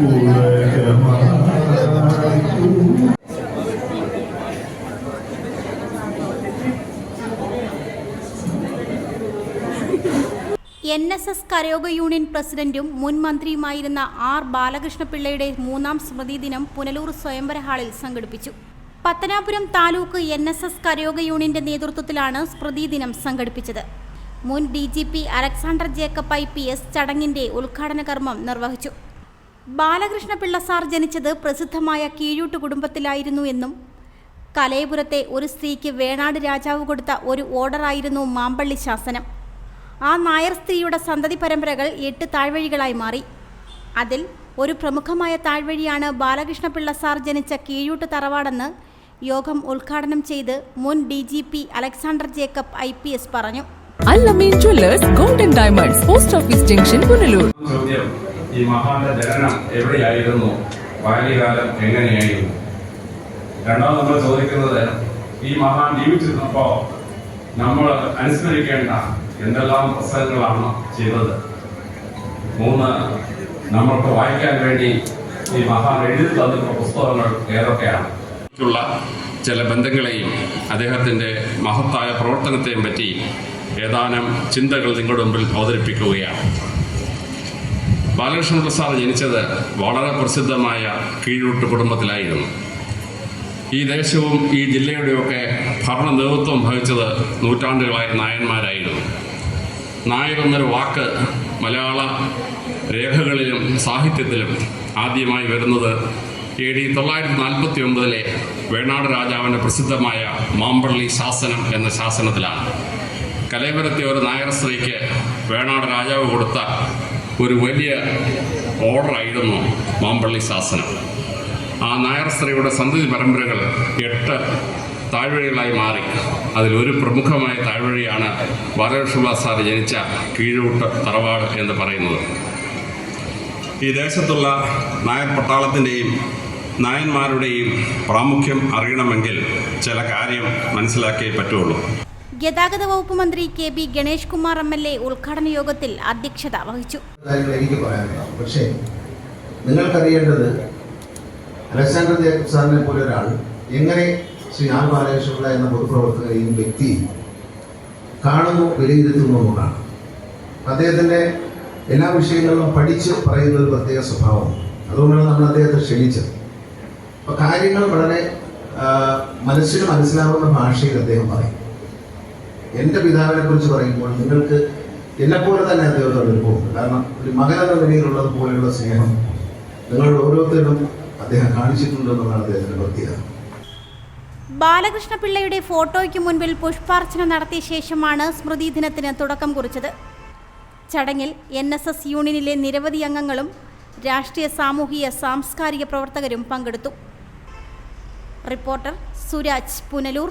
N S S കരയോഗ union പ്രസിഡന്റും മുൻ മന്ത്രിയുമായിരുന്ന ആർ ബാലകൃഷ്ണപിള്ളയുടെ മൂന്നാം സ്മൃതി ദിനം പുനലൂർ സ്വയംവര ഹാളിൽ സംഘടിപ്പിച്ചു. Pathanapuram taluk N S S കരയോഗ യൂണിയന്റെ നേതൃത്വത്തിലാണ് സ്മൃതി ദിനം സംഘടിപ്പിച്ചത്. മുൻ D G P Alexander Jacob I P S ചടങ്ങിന്റെ ഉദ്ഘാടന കർമ്മം നിർവഹിച്ചു. ബാലകൃഷ്ണപിള്ള സാർ ജനിച്ചത് പ്രസിദ്ധമായ കീഴൂട്ട് കുടുംബത്തിലായിരുന്നു എന്നും കലയപുരത്തെ ഒരു സ്ത്രീക്ക് വേണാട് രാജാവ് കൊടുത്ത ഒരു ഓർഡറായിരുന്നു മാമ്പള്ളി ശാസനം. ആ നായർ സ്ത്രീയുടെ സന്തതി പരമ്പരകൾ എട്ട് താഴ്വഴികളായി മാറി. അതിൽ ഒരു പ്രമുഖമായ താഴ്വഴിയാണ് ബാലകൃഷ്ണപിള്ള സാർ ജനിച്ച കീഴൂട്ട് തറവാടെന്ന് യോഗം ഉദ്ഘാടനം ചെയ്ത് മുൻ D G P Alexander Jacob I P S പറഞ്ഞു. Allameen jewellers golden diamonds post office junction Punalur. ഈ മഹാന്റെ ജനനം എവിടെയായിരുന്നു? ബാല്യകാലം എങ്ങനെയായിരുന്നു? രണ്ടാമത് നമ്മൾ ചോദിക്കുന്നത് ഈ മഹാൻ ജീവിച്ചിരുന്നപ്പോ നമ്മൾ അനുസ്മരിക്കേണ്ട എന്തെല്ലാം പുസ്തകങ്ങളാണ് ചെയ്തത്? മൂന്ന് നമ്മൾക്ക് വായിക്കാൻ വേണ്ടി ഈ മഹാൻ എഴുതി തന്നിട്ടുള്ള പുസ്തകങ്ങൾ ഏതൊക്കെയാണ്? ചില ബന്ധങ്ങളെയും അദ്ദേഹത്തിന്റെ മഹത്തായ പ്രവർത്തനത്തെയും പറ്റി ഏതാനും ചിന്തകൾ നിങ്ങളുടെ മുമ്പിൽ അവതരിപ്പിക്കുകയാണ്. ബാലകൃഷ്ണ പ്രസാദ് ജനിച്ചത് വളരെ പ്രസിദ്ധമായ കീഴൂട്ട് കുടുംബത്തിലായിരുന്നു. ഈ ദേശവും ഈ ജില്ലയുടെയൊക്കെ ഭരണ നേതൃത്വം വഹിച്ചത് നൂറ്റാണ്ടുകളായ നായന്മാരായിരുന്നു. നായർ എന്നൊരു വാക്ക് മലയാള രേഖകളിലും സാഹിത്യത്തിലും ആദ്യമായി വരുന്നത് എ ഡി തൊള്ളായിരത്തി നാൽപ്പത്തി ഒമ്പതിലെ വേണാട് രാജാവിന്റെ പ്രസിദ്ധമായ മാമ്പള്ളി ശാസനം എന്ന ശാസനത്തിലാണ്. കലേപുരത്തെ ഒരു നായർ സ്ത്രീക്ക് വേണാട് രാജാവ് കൊടുത്ത ഒരു വലിയ ഓർഡറായിരുന്നു മാമ്പള്ളി ശാസനം. ആ നായർ സ്ത്രീയുടെ സന്തതി പരമ്പരകൾ എട്ട് താഴ്വഴികളായി മാറി. അതിലൊരു പ്രമുഖമായ താഴ്വഴിയാണ് ബാലകൃഷ്ണ സാർ ജനിച്ച കീഴൂട്ട് തറവാട് എന്ന് പറയുന്നത്. ഈ ദേശത്തുള്ള നായർ പട്ടാളത്തിന്റെയും നായന്മാരുടെയും പ്രാമുഖ്യം അറിയണമെങ്കിൽ ചില കാര്യം മനസ്സിലാക്കിയേ പറ്റുള്ളൂ. ഗതാഗത വകുപ്പ് മന്ത്രി K B Ganesh Kumar M L A ഉദ്ഘാടന യോഗത്തിൽ അധ്യക്ഷത വഹിച്ചു. എനിക്ക് പറയാനുണ്ടാവും. പക്ഷേ നിങ്ങൾക്കറിയേണ്ടത് അലക്സാണ്ടർ ജേക്കബ് സാറിനെ പോലെ ഒരാൾ എങ്ങനെ ശ്രീ ആർ ബാലകൃഷ്ണപിള്ള എന്ന പൊതുപ്രവർത്തകരെയും വ്യക്തി കാണുന്നു വിലയിരുത്തുന്നു എന്നുള്ളതാണ്. അദ്ദേഹത്തിന്റെ എല്ലാ വിഷയങ്ങളിലും പഠിച്ച് പറയുന്ന ഒരു പ്രത്യേക സ്വഭാവം അതുകൊണ്ടാണ് നമ്മൾ അദ്ദേഹത്തെ ക്ഷണിച്ചത്. അപ്പോൾ കാര്യങ്ങൾ വളരെ മനസ്സിന് മനസ്സിലാവുന്ന ഭാഷയിൽ അദ്ദേഹം പറയും. എന്റെ പിതാവിനെ കുറിച്ച് പറയുമ്പോൾ നിങ്ങൾക്ക് എന്നെപ്പോലെ തന്നെ അദ്ദേഹത്തോട് അനുഭവമുണ്ട് കാരണം ഒരു മകനെന്ന നിലയിലുള്ളത് പോലെയുള്ള സ്നേഹം നിങ്ങളുടെ ഓരോരുത്തരും അദ്ദേഹം കാണിച്ചിട്ടുണ്ടെന്നുള്ളതാണ് അദ്ദേഹത്തിന്റെ പ്രത്യേകത. ബാലകൃഷ്ണപിള്ളയുടെ ഫോട്ടോയ്ക്ക് മുൻപിൽ പുഷ്പാർച്ചന നടത്തിയ ശേഷമാണ് സ്മൃതി ദിനത്തിന് തുടക്കം കുറിച്ചത്. ചടങ്ങിൽ എൻ എസ് എസ് യൂണിയനിലെ നിരവധി അംഗങ്ങളും രാഷ്ട്രീയ സാമൂഹിക സാംസ്കാരിക പ്രവർത്തകരും പങ്കെടുത്തു. റിപ്പോർട്ടർ സുരാജ് പുനലൂർ.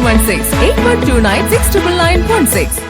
716 8129